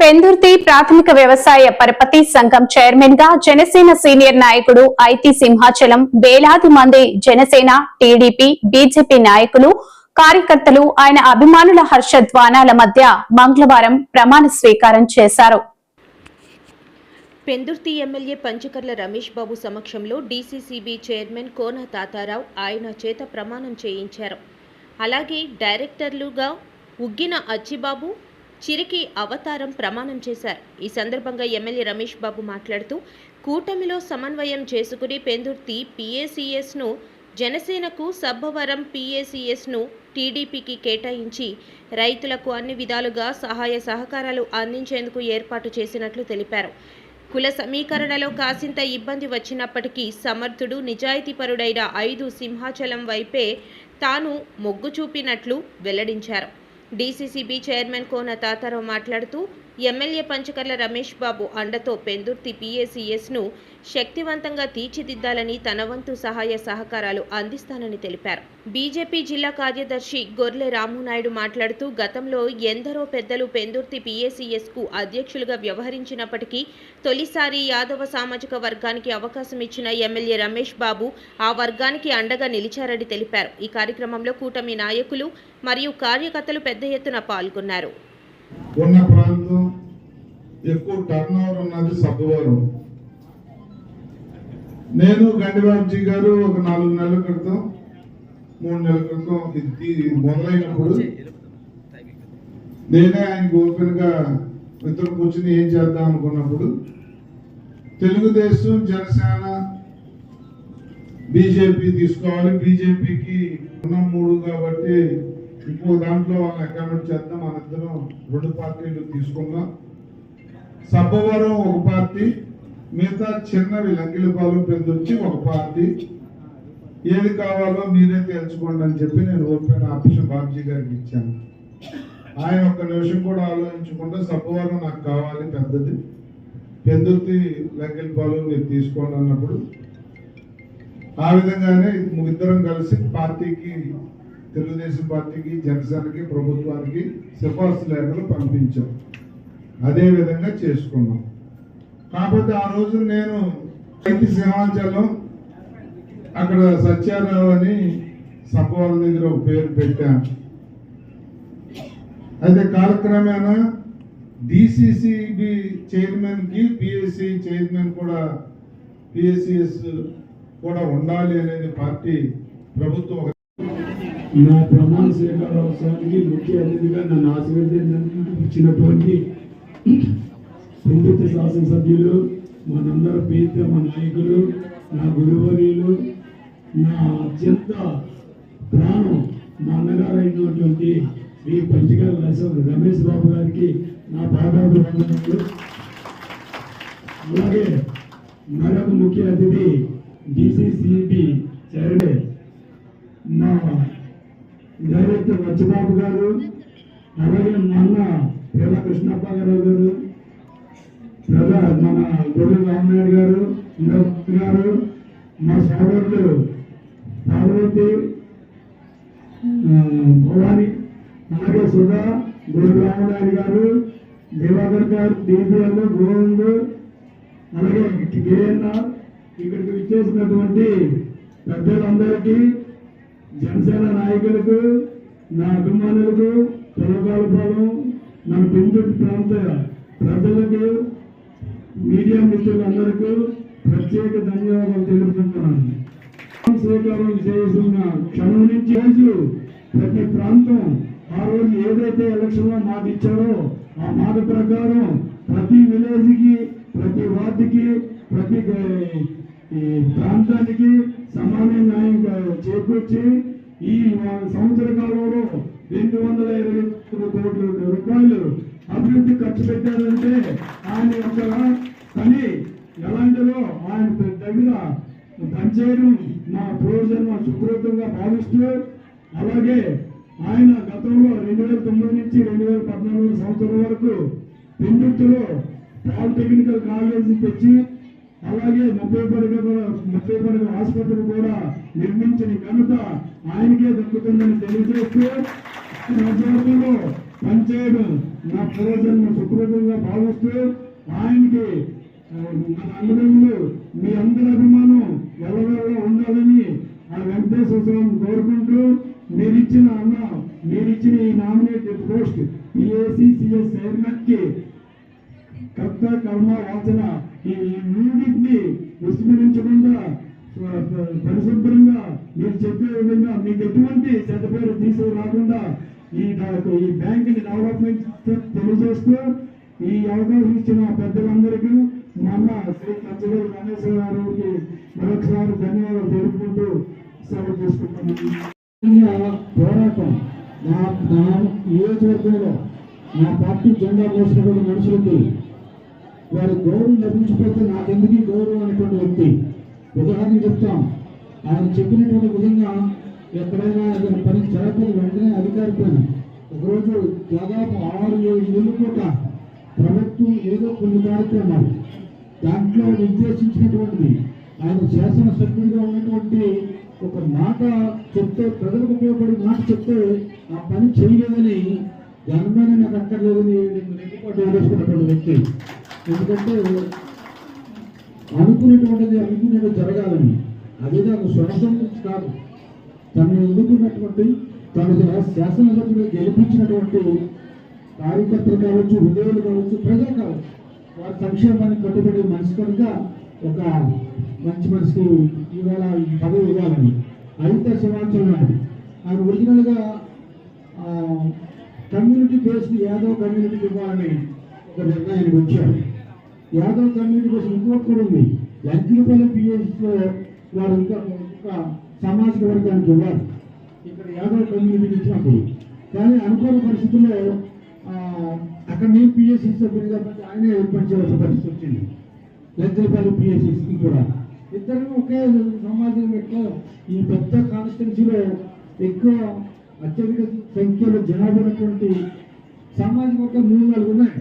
పెందుర్తి ప్రాథమిక వ్యవసాయ పరపతి సంఘం చైర్మన్గా జనసేన సీనియర్ నాయకుడు ఐతి సింహాచలం వేలాది మంది జనసేన టీడీపీ బీజేపీ నాయకులు కార్యకర్తలు ఆయన అభిమానుల హర్షధ్వానాల మధ్య మంగళవారం ప్రమాణ స్వీకారం చేశారు. పెందుర్తి ఎమ్మెల్యే పంచకర్ల రమేష్ బాబు సమక్షంలో డీసీసీబీ చైర్మన్ కోన తాతారావు ఆయన చేత ప్రమాణం చేయించారు. అలాగే డైరెక్టర్లుగా ఉగ్గిన అచ్చిబాబు చిరికి అవతారం ప్రమాణం చేశారు. ఈ సందర్భంగా ఎమ్మెల్యే రమేష్ బాబు మాట్లాడుతూ కూటమిలో సమన్వయం చేసుకుని పెందుర్తి పిఏసీఎస్ను జనసేనకు సబ్బవరం పిఏసీఎస్ను టీడీపీకి కేటాయించి రైతులకు అన్ని విధాలుగా సహాయ సహకారాలు అందించేందుకు ఏర్పాటు చేసినట్లు తెలిపారు. కుల సమీకరణలో కాసింత ఇబ్బంది వచ్చినప్పటికీ సమర్థుడు నిజాయితీపరుడైన ఐదు సింహాచలం వైపే తాను మొగ్గు చూపినట్లు వెల్లడించారు. డీసీసీబీ చైర్మన్ కోన తాతారావు మాట్లాడుతూ ఎమ్మెల్యే పంచకర్ల రమేష్ బాబు అండతో పెందుర్తి పీఏసీఎస్ను శక్తివంతంగా తీర్చిదిద్దాలని తన వంతు సహాయ సహకారాలు అందిస్తానని తెలిపారు. బీజేపీ జిల్లా కార్యదర్శి గొర్లె రామునాయుడు మాట్లాడుతూ గతంలో ఎందరో పెద్దలు పెందుర్తి పీఏసీఎస్కు అధ్యక్షులుగా వ్యవహరించినప్పటికీ తొలిసారి యాదవ సామాజిక వర్గానికి అవకాశం ఇచ్చిన ఎమ్మెల్యే రమేష్ బాబు ఆ వర్గానికి అండగా నిలిచారని తెలిపారు. ఈ కార్యక్రమంలో కూటమి నాయకులు మరియు కార్యకర్తలు పెద్ద ఎత్తున పాల్గొన్నారు. ఉన్న ఎక్కువ టర్న్ ఓవర్ ఉన్నది సబ్బవరం. నేను గండిబాబుజీ గారు ఒక నాలుగు నెలల క్రితం మూడు నెలల క్రితం ఇది మొదలైనప్పుడు నేనే ఆయనకు ఓపెన్గా ఇద్దరు కూర్చుని ఏం చేద్దాం అనుకున్నప్పుడు తెలుగుదేశం జనసేన బీజేపీ తీసుకోవాలి. బీజేపీకి ఉన్న మూడు కాబట్టి ఇంకో దాంట్లో వాళ్ళని అకామిడేట్ చేద్దాం. మన రెండు పార్టీలు తీసుకుందాం. సబ్బవరం ఒక పార్టీ మిగతా చిన్నవి లంకిలిపాలెం పెద్దొచ్చి ఒక పార్టీ. ఏది కావాలో మీరే తెలుసుకోండి అని చెప్పి నేను ఓపెన్ ఆప్షన్ బాబ్జీ గారికి ఇచ్చాను. ఆయన ఒక్క నిమిషం కూడా ఆలోచించకుండా సబ్బవరం నాకు కావాలి పెద్దది. పెందుర్తి లంకిలిపాలెం మీరు తీసుకోండి అన్నప్పుడు. ఆ విధంగానే ఇద్దరం కలిసి పార్టీకి తెలుగుదేశం పార్టీకి జనసేనకి ప్రభుత్వానికి సిఫార్సు లేఖలు పంపించాం. అదే విధంగా చేసుకున్నాం. కాకపోతే ఆ రోజు నేను ఐటి సింహాచలం అక్కడ సత్యారావు అని సబ్బవాళ్ళ దగ్గర ఒక పేరు పెట్టాను. అయితే కాలక్రమేణా డిసిసిబి చైర్మన్కి పిఎస్సి చైర్మన్ కూడా పిఎస్సిఎస్ కూడా ఉండాలి అనేది పార్టీ ప్రభుత్వం నా ప్రమాణ స్వీకారోత్సవానికి ముఖ్య అతిథిగా నన్ను ఆశీర్వదించినటువంటి ఇచ్చినటువంటి హిందుత్వ శాసనసభ్యులు మనందరూ ప్రీత మా నాయకులు నా గురువర్యులు నా అత్యంత ప్రాణం మా అన్నగారు అయినటువంటి శ్రీ పంచగాల రమేష్ బాబు గారికి నా పాదాలు అలాగే మరొక ముఖ్య అతిథి డిసిసిబి చైర్మన్ మా డైరెక్టర్ లచ్చబాబు గారు అలాగే మొన్న పేద కృష్ణప్ప గారు గారు ప్రజా మన గొర్రె రామనాయుడు గారు ఇంద్రబాబు గారు మా సోదరులు పార్వతి భవాని అలాగే సుధా గొర్రె రామనాయుడు గారు దేవాకర్ గారు డిపిఎల్ గోవింద్ అలాగే కేఎన్ఆర్ ఇక్కడికి విచ్చేసినటువంటి పెద్దలందరికీ జనసేన నాయకులకు నా అభిమానులకు తొలగాలపాలెం నా పెందుటి ప్రాంత ప్రజలకు మీడియా మిత్రులందరికీ ప్రత్యేక ధన్యవాదాలు తెలుపుతున్నాను. స్వీకారం చేస్తున్న క్షణం నుంచి రోజు ప్రతి ప్రాంతం ఆ రోజు ఏదైతే ఎలక్షన్లో మాట ఇచ్చారో ఆ మాట ప్రకారం ప్రతి విలేజ్కి ప్రతి వార్డుకి ప్రతి ప్రాంతానికి సమాన న్యాయం చేకూర్చి ఈ సంవత్సర కాలంలో రెండు వందల ఇరవై కోట్ల రూపాయలు అభివృద్ధి ఖర్చు పెట్టారంటే ఆయన యొక్క పని ఎలాంటిదో ఆయన దగ్గర పనిచేయడం నా ప్రయోజనం సుకృతంగా భావిస్తూ అలాగే ఆయన గతంలో రెండు వేల తొమ్మిది నుంచి రెండు వేల పద్నాలుగు సంవత్సరం వరకు పెందుర్తిలో పాలిటెక్నికల్ కాలేజీ తెచ్చి అలాగే ముప్పై పడగల ముప్పై పడగల ఆసుపత్రి కూడా నిర్మించిన ఘనత ఆయనకే దక్కుతుందని తెలియజేస్తూ రాజ్యాంగంలో పనిచేయడం నా పూర్వజన్మ సుకృతంగా భావిస్తూ ఆయనకి ఆ, మన అన్నదమ్ములు మీ అందరి అభిమానం ఎవరెవరో ఉండాలని ఆ వెంకటేశ్వర స్వామి కోరుకుంటూ మీరిచ్చిన అన్న మీరిచ్చిన ఈ నామినేటెడ్ పోస్ట్ పిఏసిసిఎస్ చైర్మన్కి కర్త కర్మ వాచన ఈ మూడింటిని విస్మరించకుండా పరిశుభ్రంగా మీరు చెప్పే విధంగా మీకు ఎటువంటి చెడ్డ పేరు తీసుకురాకుండా ఈ డా- ఈ బ్యాంక్ని డెవలప్మెంట్ తెలియజేస్తూ ఈ అవకాశం ఇచ్చిన పెద్దలందరికీ మన శ్రీ కంచగల్ గణేశ్వర గారికి మరొకసారి ధన్యవాదాలు తెలుపుకుంటూ సెలవు తీసుకుంటున్నాను. పోరాటం. నా నా నియోజకవర్గంలో నా పార్టీ జెండా మోసినటువంటి మనుషులకి వారి గౌరవం లభించకపోతే నాకెందుకు గౌరవం అనేటువంటి వ్యక్తి? ఉదాహరణ చెప్తాం. ఆయన చెప్పినటువంటి విధంగా ఎక్కడైనా ఏదైనా పని జరగకపోతే వెంటనే అధికారి పని ఒకరోజు దాదాపు ఆరు ఏడు ఏళ్ళు కూడా ప్రభుత్వం ఏదో కొన్ని కార్యక్రమాలు దాంట్లో నిర్దేశించినటువంటిది. ఆయన శాసనసభ్యుడిగా ఉన్నటువంటి ఒక మాట చెప్తే ప్రజలకు ఉపయోగపడే మాట చెప్తే ఆ పని చేయలేదని దానిపైన నాకు అక్కర్లేదని నేను నెగ్గుపాటు వేసుకున్నటువంటి వ్యక్తి. ఎందుకంటే అనుకునేటువంటిది అనుకునేది జరగాలని. అదే నాకు స్వార్థం నుంచి కాదు. తను ఎన్నుకున్నటువంటి తన శాసనసభ్యులు గెలిపించినటువంటి కార్యకర్తలు కావచ్చు విధేయులు కావచ్చు ప్రజలు కావచ్చు వారి సంక్షేమానికి కట్టుబడి మనిషి కనుక ఒక మంచి మనిషికి ఇవాళ పదవి ఇవ్వాలని. అయితే సింహాచలం ఆయన ఒరిజినల్గా కమ్యూనిటీ బేస్డ్ యాదవ్ కమ్యూనిటీకి ఇవ్వాలని ఒక నిర్ణయానికి వచ్చారు. యాదవ్ కమ్యూనిటీ కోసం ఇంకొకటి ఉంది. లంకిలపల్లి పిఎస్లో వారు ఇంకా సామాజిక వర్గానికి ఇవ్వాలి. ఇక్కడ యాదవ్ కమ్యూనిటీకి ఇచ్చినప్పుడు. కానీ అనుకోని పరిస్థితుల్లో అక్కడ నేను పిఎస్సి సభ్యుడిగా ఆయనే ఏర్పాటు చేయాల్సిన పరిస్థితి వచ్చింది. లంకిలపల్లి పిఎస్సి కూడా. ఇద్దరు ఒకే సమాజం ఎట్లా ఈ పెద్ద కాన్స్టిట్యున్సీలో ఎక్కువ అత్యధిక సంఖ్యలో జనాభా ఉన్నటువంటి సామాజిక వర్గం మూడు నాలుగు ఉన్నాయి.